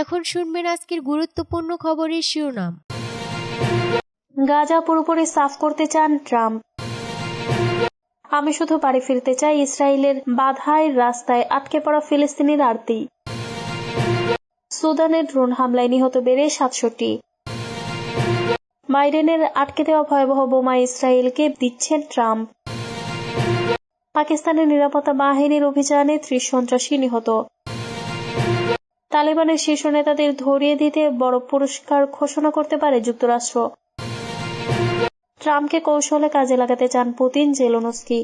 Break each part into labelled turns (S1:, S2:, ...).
S1: এখন শুনবেন আজকের গুরুত্বপূর্ণ খবরের শিরোনাম।
S2: গাজা পুরোপুরি সাফ করতে চান ট্রাম্প। আমি শুধু বাড়ি ফিরতে চাই ইসরায়েলের বাধায় রাস্তায় আটকে পড়া ফিলিস্তিনির আরতি। সুদানের ড্রোন হামলায় নিহত বেড়ে সাতষট্টি। বাইডেনের আটকে দেওয়া ভয়াবহ বোমা ইসরায়েলকে দিচ্ছেন ট্রাম্প। পাকিস্তানের নিরাপত্তা বাহিনীর অভিযানে ত্রিশ সন্ত্রাসী নিহত। তালেবানের শীর্ষ নেতাদের ধরিয়ে দিতে বড় পুরস্কার ঘোষণা করতে পারে যুক্তরাষ্ট্র। ট্রাম্পকে কৌশলে কাজে লাগাতে চান পুতিন, জেলোনস্কি।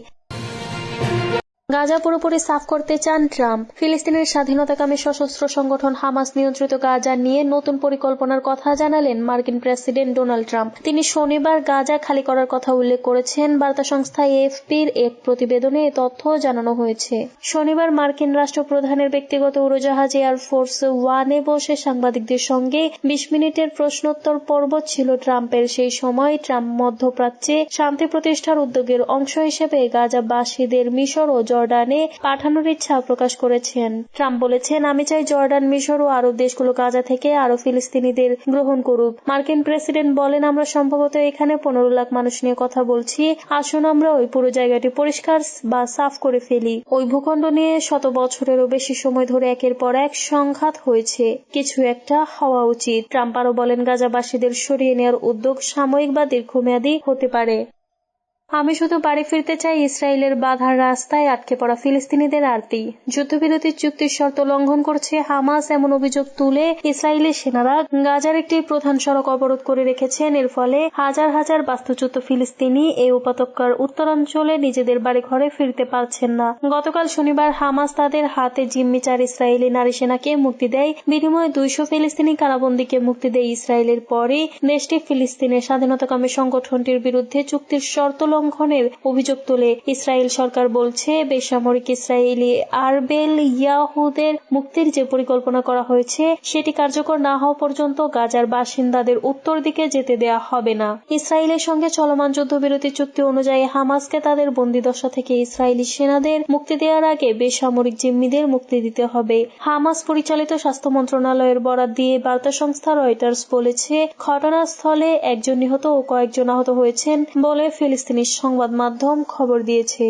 S2: গাজা পুরোপুরি সাফ করতে চান ট্রাম্প। ফিলিস্তিনের স্বাধীনতাকামী সশস্ত্র সংগঠন হামাস নিয়ন্ত্রিত গাজা নিয়ে নতুন পরিকল্পনার কথা জানালেন মার্কিন প্রেসিডেন্ট ডোনাল্ড ট্রাম্প। তিনি শনিবার গাজা খালি করার কথা উল্লেখ করেছেন। বার্তা সংস্থা এফপির এক প্রতিবেদনে এ তথ্য জানানো হয়েছে। শনিবার মার্কিন রাষ্ট্রপ্রধানের ব্যক্তিগত উড়োজাহাজ এয়ারফোর্স ওয়ানে বসে সাংবাদিকদের সঙ্গে বিশ মিনিটের প্রশ্নোত্তর পর্ব ছিল ট্রাম্পের। সেই সময় ট্রাম্প মধ্যপ্রাচ্যে শান্তি প্রতিষ্ঠার উদ্যোগের অংশ হিসেবে গাজাবাসীদের মিশর ও জর্ডানে পাঠানোর ইচ্ছা প্রকাশ করেছেন। ট্রাম্প বলেছেন, আমি চাই জর্ডান, মিশর ও আরব দেশগুলো গাজা থেকে আরও ফিলিস্তিনিদের গ্রহণ করুক। মার্কিন প্রেসিডেন্ট বলেন, আমরা সম্ভবত এখানে পনেরো লাখ মানুষ নিয়ে কথা বলছি। আসুন আমরা ওই পুরো জায়গাটি পরিষ্কার বা সাফ করে ফেলি। ওই ভূখণ্ড নিয়ে শত বছরেরও বেশি সময় ধরে একের পর এক সংঘাত হয়েছে। কিছু একটা হওয়া উচিত। ট্রাম্প আরও বলেন, গাজাবাসীদের সরিয়ে নেওয়ার উদ্যোগ সাময়িক বা দীর্ঘমেয়াদী হতে পারে। আমি শুধু বাড়ি ফিরতে চাই ইসরায়েলের বাধার রাস্তায় আটকে পড়া ফিলিস্তিনিদের আরতি। যুদ্ধবিরতির চুক্তির শর্ত লঙ্ঘন করছে হামাস, এমন অভিযোগ তুলে ইসরায়েলের সেনারা গাজার একটি প্রধান সড়ক অবরোধ করে রেখেছেন। এর ফলে হাজার হাজার বাস্তুচ্যুত ফিলিস্তিনি এই উপত্যকার উত্তরাঞ্চলে নিজেদের বাড়ি ঘরে ফিরতে পারছেন না। গতকাল শনিবার হামাস তাদের হাতে জিম্মি চার ইসরায়েলি নারী সেনাকে মুক্তি দেয়। বিনিময়ে দুইশো ফিলিস্তিনি কারাবন্দীকে মুক্তি দেয় ইসরায়েলের পরে দেশটি ফিলিস্তিনের স্বাধীনতাকামী সংগঠনটির বিরুদ্ধে চুক্তির শর্ত লঙ্ঘনের অভিযোগ তুলে ইসরায়েল সরকার বলছে, বেসামরিক ইসরায়েলি আরবেল ইয়াহুদের মুক্তির যে পরিকল্পনা করা হয়েছে, সেটি কার্যকর না হওয়া পর্যন্ত গাজার বাসিন্দাদের উত্তর দিকে যেতে দেয়া হবে না। ইসরায়েলের সঙ্গে চলমান যুদ্ধবিরতি চুক্তি অনুযায়ী হামাসকে তাদের বন্দিদশা থেকে ইসরায়েলি সেনাদের মুক্তি দেওয়ার আগে বেসামরিক জিম্মিদের মুক্তি দিতে হবে। হামাস পরিচালিত স্বাস্থ্য মন্ত্রণালয়ের বরাদ দিয়ে বার্তা সংস্থা রয়টার্স বলেছে, ঘটনাস্থলে একজন নিহত ও কয়েকজন আহত হয়েছেন বলে ফিলিস্তিনি সংবাদ মাধ্যম খবর দিয়েছে।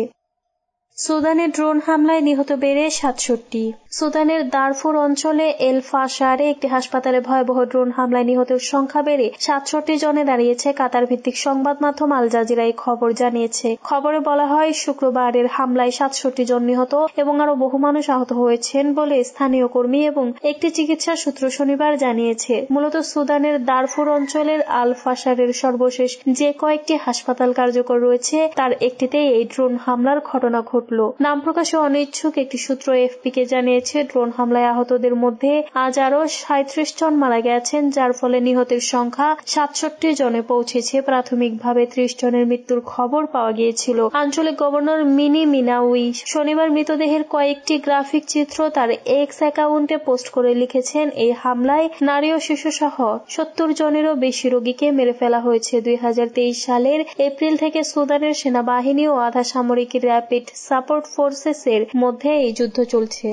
S2: সুদানে ড্রোন হামলায় নিহত বেড়ে সাতষট্টি। সুদানের দারফুর অঞ্চলে এল ফাশারে একটি হাসপাতালে ভয়াবহ ড্রোন হামলায় নিহতের সংখ্যা বেড়ে সাতষট্টি জনে দাঁড়িয়েছে কাতার ভিত্তিক সংবাদ মাধ্যম আল জাজিরা এই খবর জানিয়েছে। খবরে বলা হয়, শুক্রবারের হামলায় সাতষট্টি জন নিহত এবং আরও বহু মানুষ আহত হয়েছেন বলে স্থানীয় কর্মী এবং একটি চিকিৎসা সূত্র শনিবার জানিয়েছে। মূলত সুদানের দারফুর অঞ্চলের আল ফাশারের সর্বশেষ যে কয়েকটি হাসপাতাল কার্যকর রয়েছে, তার একটিতে এই ড্রোন হামলার ঘটনা ঘটল। নাম প্রকাশে অনিচ্ছুক একটি সূত্র এফপি কে জানিয়েছে, ড্রোন হামলায় আহতদের মধ্যে আজ আরও সাঁত্রিশ জন মারা গেছেন, যার ফলে নিহতের সংখ্যা সাতষট্টি জনে পৌঁছেছে। প্রাথমিকভাবে ত্রিশ জনের মৃত্যুর খবর পাওয়া গিয়েছিল। আঞ্চলিক গভর্নর মিনি মিনাউই শনিবার মৃতদেহের কয়েকটি গ্রাফিক চিত্র তার এক্স অ্যাকাউন্টে পোস্ট করে লিখেছেন, এই হামলায় নারী ও শিশু সহ সত্তর জনেরও বেশি রোগীকে মেরে ফেলা হয়েছে। দুই হাজার তেইশ সালের এপ্রিল থেকে সুদানের সেনাবাহিনী ও আধা সামরিক র্যাপিড সাপোর্ট ফোর্সেসের মধ্যে এই যুদ্ধ চলছে।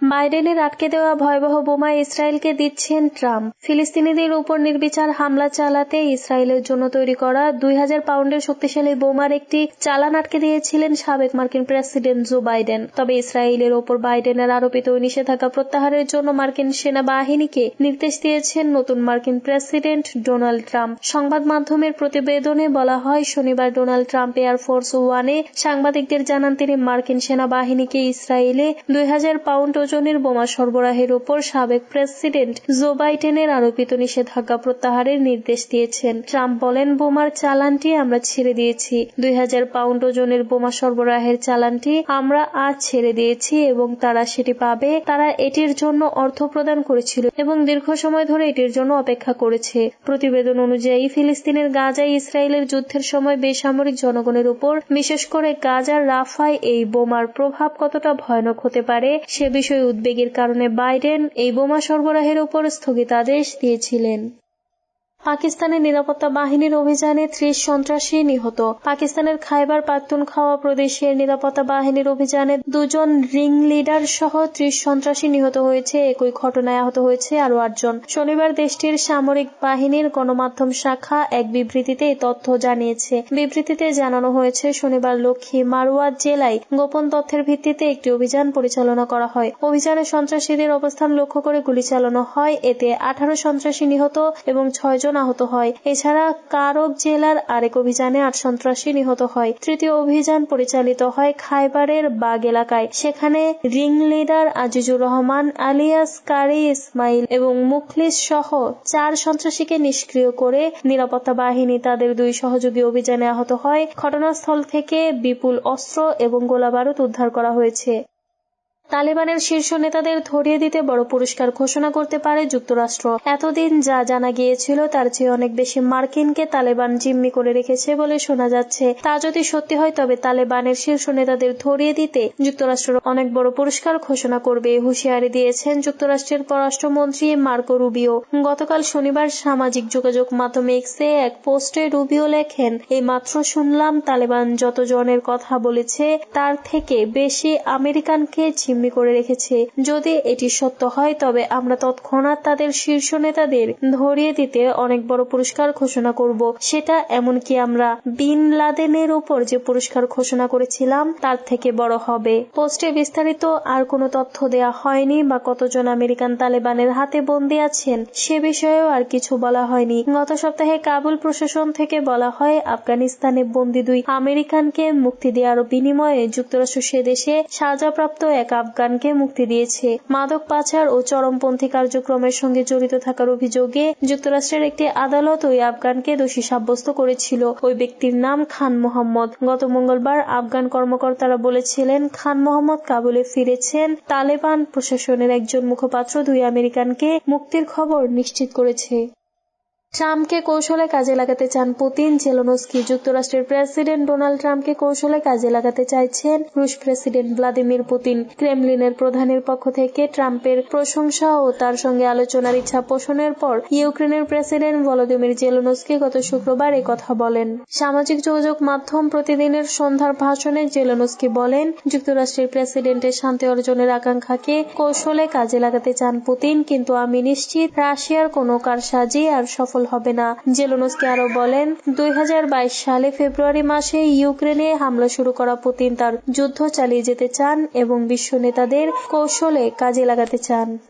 S2: বাইডেনের আটকে দেওয়া ভয়াবহ বোমা ইসরায়েলকে দিচ্ছেন ট্রাম্প। ফিলিস্তিনিদের উপর নির্বিচার হামলা চালাতে ইসরায়েলের জন্য তৈরি করা দুই হাজার পাউন্ডের শক্তিশালী বোমার একটি চালান আটকে দিয়েছিলেন সাবেক মার্কিন প্রেসিডেন্ট জো বাইডেন। তবে ইসরায়েলের ওপর বাইডেনের আরোপিত নিষেধাজ্ঞা প্রত্যাহারের জন্য মার্কিন সেনাবাহিনীকে নির্দেশ দিয়েছেন নতুন মার্কিন প্রেসিডেন্ট ডোনাল্ড ট্রাম্প। সংবাদ মাধ্যমের প্রতিবেদনে বলা হয়, শনিবার ডোনাল্ড ট্রাম্প এয়ারফোর্স ওয়ানে সাংবাদিকদের জানান, তিনি মার্কিন সেনাবাহিনীকে ইসরায়েলে দুই হাজার পাউন্ড ওজনের বোমা সরবরাহের উপর সাবেক প্রেসিডেন্ট জো বাইডেনের আরোপিত নিষেধাজ্ঞা প্রত্যাহারের নির্দেশ দিয়েছেন। ট্রাম্প বলেন, বোমার চালানটি আমরা ছেড়ে দিয়েছি। দুই হাজার পাউন্ড ওজনের বোমা সরবরাহের চালানটি আমরা আজ ছেড়ে দিয়েছি এবং তারা সেটি পাবে। তারা এটির জন্য অর্থ প্রদান করেছিল এবং দীর্ঘ সময় ধরে এটির জন্য অপেক্ষা করেছে। প্রতিবেদন অনুযায়ী, ফিলিস্তিনের গাজায় ইসরায়েলের যুদ্ধের সময় বেসামরিক জনগণের উপর বিশেষ করে গাজার রাফায়, এই বোমার প্রভাব কতটা ভয়ানক হতে পারে সে বিষয়ে উদ্বেগের কারণে বাইডেন এই বোমা সরবরাহের উপর স্থগিতাদেশ দিয়েছিলেন। পাকিস্তানের নিরাপত্তা বাহিনীর অভিযানে ত্রিশ সন্ত্রাসী নিহত। পাকিস্তানের খাইবার পাখতুনখাওয়া প্রদেশের নিরাপত্তা বাহিনীর অভিযানে দুজন রিং লিডার সহ ত্রিশ সন্ত্রাসী নিহত হয়েছে। একই ঘটনায় আহত হয়েছে আরও আটজন। শনিবার দেশটির সামরিক বাহিনীর গণমাধ্যম শাখা এক বিবৃতিতে এই তথ্য জানিয়েছে। বিবৃতিতে জানানো হয়েছে, শনিবার লক্ষ্মী মারুয়াদ জেলায় গোপন তথ্যের ভিত্তিতে একটি অভিযান পরিচালনা করা হয়। অভিযানে সন্ত্রাসীদের অবস্থান লক্ষ্য করে গুলি চালানো হয়। এতে আঠারো সন্ত্রাসী নিহত এবং ছয়জন আহত হয়। এছাড়া কারক জেলার আরেক অভিযানে আট সন্ত্রাসী নিহত হয়। তৃতীয় অভিযান পরিচালিত হয় খাইবারের বাগ এলাকায়। সেখানে ring leader Azizur Rahman, alias Qari Ismail এবং মুখলিস সহ চার সন্ত্রাসীকে নিষ্ক্রিয় করে নিরাপত্তা বাহিনী তাদের দুই সহযোগী অভিযানে আহত হয়। ঘটনাস্থল থেকে বিপুল অস্ত্র এবং গোলাবারুদ উদ্ধার করা হয়েছে। তালেবানের শীর্ষ নেতাদের ধরিয়ে দিতে বড় পুরস্কার ঘোষণা করতে পারে যুক্তরাষ্ট্র। এতদিন যা জানা গিয়েছিল, তার চেয়ে অনেক বেশি মার্কিনকে তালেবান জিম্মি করে রেখেছে বলে শোনা যাচ্ছে। তা যদি সত্যি হয়, তবে তালেবানের শীর্ষ নেতাদের ধরিয়ে দিতে যুক্তরাষ্ট্র অনেক বড় পুরস্কার ঘোষণা করবে হুঁশিয়ারি দিয়েছেন যুক্তরাষ্ট্রের পররাষ্ট্রমন্ত্রী মার্কো রুবিও। গতকাল শনিবার সামাজিক যোগাযোগ মাধ্যমে এক্সে এক পোস্টে রুবিও লেখেন, এই মাত্র শুনলাম, তালেবান যত জনের কথা বলেছে, তার থেকে বেশি আমেরিকানকে জিম্মি করে রেখেছে। যদি এটি সত্য হয়, তবে আমরা তৎক্ষণাৎ তাদের শীর্ষ নেতাদের ধরিয়ে দিতে অনেক বড় পুরস্কার ঘোষণা করব। সেটা এমনকি আমরা বিন লাদেনের উপর যে পুরস্কার ঘোষণা করেছিলাম, তার থেকে বড় হবে। পোস্টে বিস্তারিত আর কোনো তথ্য দেয়া হয়নি বা কতজন আমেরিকান তালেবানের হাতে বন্দী আছেন, সে বিষয়েও আর কিছু বলা হয়নি। গত সপ্তাহে কাবুল প্রশাসন থেকে বলা হয়, আফগানিস্তানে বন্দী দুই আমেরিকানকে মুক্তি দেওয়ার বিনিময়ে যুক্তরাষ্ট্র সে দেশে সাজাপ্রাপ্ত এক আফগানকে মুক্তি দিয়েছে। মাদক পাচার ও চরমপন্থী কার্যক্রমের সঙ্গে জড়িত থাকার অভিযোগে যুক্তরাষ্ট্রের একটি আদালত ওই আফগানকে দোষী সাব্যস্ত করেছিল। ওই ব্যক্তির নাম খান মোহাম্মদ। গত মঙ্গলবার আফগান কর্মকর্তারা বলেছিলেন, খান মোহাম্মদ কাবুলে ফিরেছেন। তালেবান প্রশাসনের একজন মুখপাত্র দুই আমেরিকানকে মুক্তির খবর নিশ্চিত করেছে। ট্রাম্পকে কৌশলে কাজে লাগাতে চান পুতিন। জেলোনস্কি যুক্তরাষ্ট্রের প্রেসিডেন্ট ডোনাল্ড ট্রাম্পকে কৌশলে কাজে লাগাতে চাইছেন রুশ প্রেসিডেন্ট ভ্লাদিমির পুতিন। ক্রেমলিনের প্রধানের পক্ষ থেকে ট্রাম্পের প্রশংসা ও তার সঙ্গে আলোচনার ইচ্ছা পোষণের পর ইউক্রেনের প্রেসিডেন্ট ভলোদিমির জেলোনস্কি গত শুক্রবার কথা বলেন। সামাজিক যোগাযোগ মাধ্যম প্রতিদিনের সন্ধ্যার ভাষণে জেলোনস্কি বলেন, যুক্তরাষ্ট্রের প্রেসিডেন্টের শান্তি অর্জনের আকাঙ্ক্ষাকে কৌশলে কাজে লাগাতে চান পুতিন, কিন্তু আমি নিশ্চিত রাশিয়ার কোনো কারসাজি আর সফল হবে না। জেলোনস্কি আরও বলেন, দুই হাজার বাইশ সালে ফেব্রুয়ারি মাসে ইউক্রেনে হামলা শুরু করা পুতিন তার যুদ্ধ চালিয়ে যেতে চান এবং বিশ্ব নেতাদের কৌশলে কাজে লাগাতে চান।